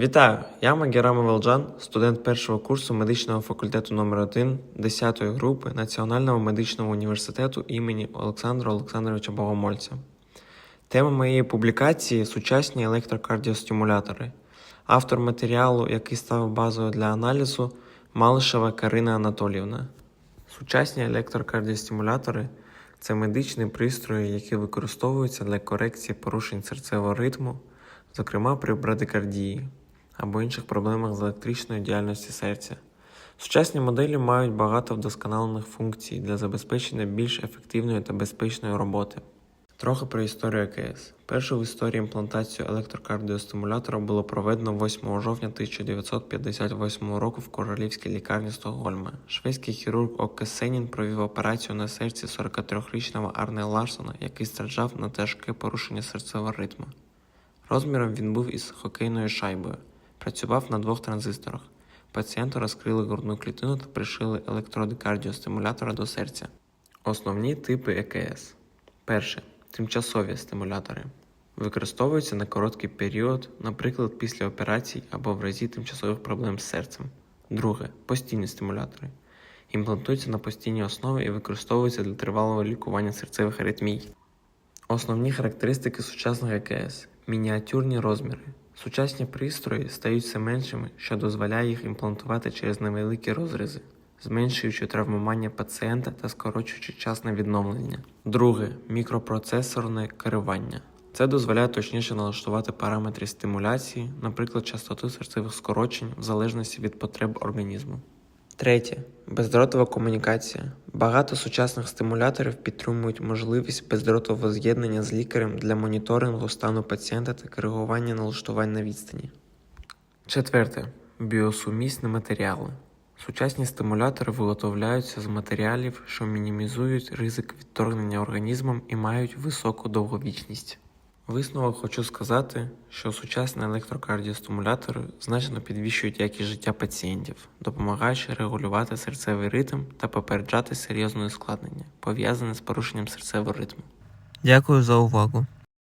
Вітаю! Я Магерам Велджан, студент першого курсу медичного факультету номер 1 10-ї групи Національного медичного університету імені Олександра Олександровича Богомольця. Тема моєї публікації сучасні електрокардіостимулятори. Автор матеріалу, який став базою для аналізу, Малишева Карина Анатоліївна. Сучасні електрокардіостимулятори це медичні пристрої, які використовуються для корекції порушень серцевого ритму, зокрема при брадикардії або інших проблемах з електричною діяльністю серця. Сучасні моделі мають багато вдосконалених функцій для забезпечення більш ефективної та безпечної роботи. Трохи про історію ЕКС. Першу в історії імплантацію електрокардіостимулятора було проведено 8 жовтня 1958 року в королівській лікарні Стокгольма. Шведський хірург Окке Сенін провів операцію на серці 43-річного Арне Ларсона, який страждав на тяжке порушення серцевого ритму. Розміром він був із хокейною шайбою. Працював на двох транзисторах. Пацієнту розкрили грудну клітину та пришили електроди кардіостимулятора до серця. Основні типи ЕКС. Перше. Тимчасові стимулятори. Використовуються на короткий період, наприклад, після операцій або в разі тимчасових проблем з серцем. Друге. Постійні стимулятори. Імплантуються на постійній основі і використовуються для тривалого лікування серцевих аритмій. Основні характеристики сучасних ЕКС мініатюрні розміри. Сучасні пристрої стають все меншими, що дозволяє їх імплантувати через невеликі розризи, зменшуючи травмування пацієнта та скорочуючи час на відновлення. Друге мікропроцесорне керування. Це дозволяє точніше налаштувати параметри стимуляції, наприклад, частоту серцевих скорочень в залежності від потреб організму. Третє бездротова комунікація. Багато сучасних стимуляторів підтримують можливість бездротового з'єднання з лікарем для моніторингу стану пацієнта та коригування налаштувань на відстані. Четверте біосумісні матеріали. Сучасні стимулятори виготовляються з матеріалів, що мінімізують ризик відторгнення організмом і мають високу довговічність. Висновок хочу сказати, що сучасні електрокардіостимулятори значно підвищують якість життя пацієнтів, допомагаючи регулювати серцевий ритм та попереджати серйозне ускладнення, пов'язане з порушенням серцевого ритму. Дякую за увагу.